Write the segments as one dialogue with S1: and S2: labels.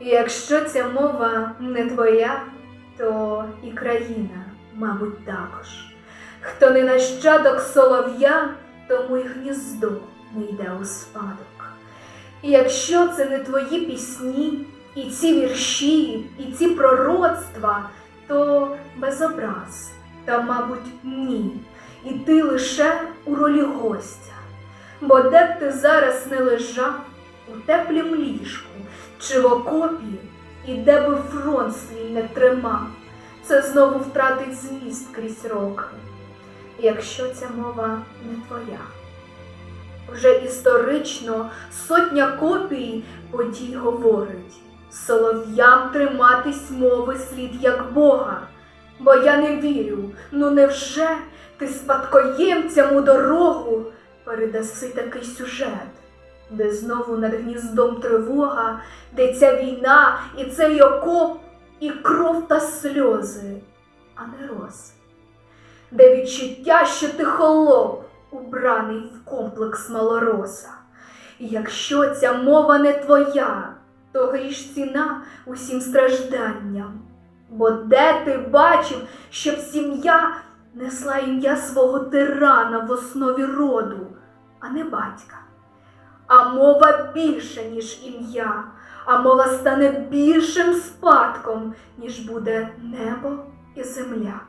S1: Якщо ця мова не твоя, то і країна, мабуть, також. Хто не нащадок солов'я, тому й гніздо не йде у спадок. І якщо це не твої пісні, і ці вірші, і ці пророцтва, то без образ, та, мабуть, ні. І ти лише у ролі гостя. Бо де б ти зараз не лежав, у теплім ліжку чи в окопі, і де би фронт свій не тримав, це знову втратить зміст крізь роки, якщо ця мова не твоя. Вже історично сотня копій подій говорить, солов'ям триматись мови слід як Бога. Бо я не вірю, ну невже ти спадкоємцям у дорогу передаси такий сюжет, де знову над гніздом тривога, де ця війна і цей окоп, і кров та сльози, а не рози, де відчуття, що ти холоп, убраний в комплекс малороса. І якщо ця мова не твоя, то гріш ціна усім стражданням. Бо де ти бачив, щоб сім'я несла ім'я свого тирана в основі роду, а не батька? А мова більша, ніж ім'я, а мова стане більшим спадком, ніж буде небо і земля.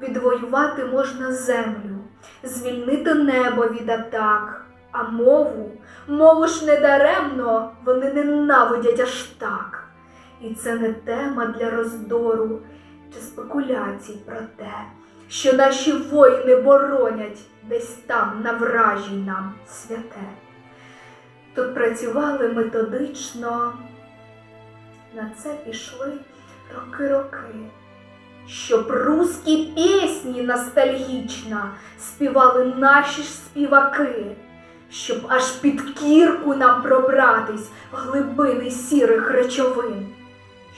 S1: Відвоювати можна землю, звільнити небо від атак, а мову, мову ж не даремно вони ненавидять аж так. І це не тема для роздору чи спекуляцій про те, що наші воїни боронять десь там на вражій нам святе. Тут працювали методично, на це пішли роки-роки, щоб русські пісні ностальгічно співали наші ж співаки, щоб аж під кірку нам пробратись в глибини сірих речовин,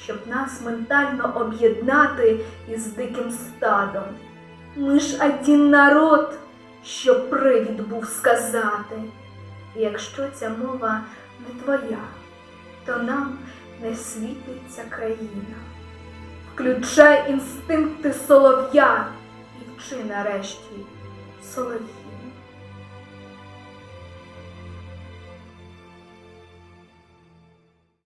S1: щоб нас ментально об'єднати із диким стадом. Ми ж один народ, що привід був сказати. Якщо ця мова не твоя, то нам не світиться країна. Включай інстинкти солов'я і вчи нарешті солов'я.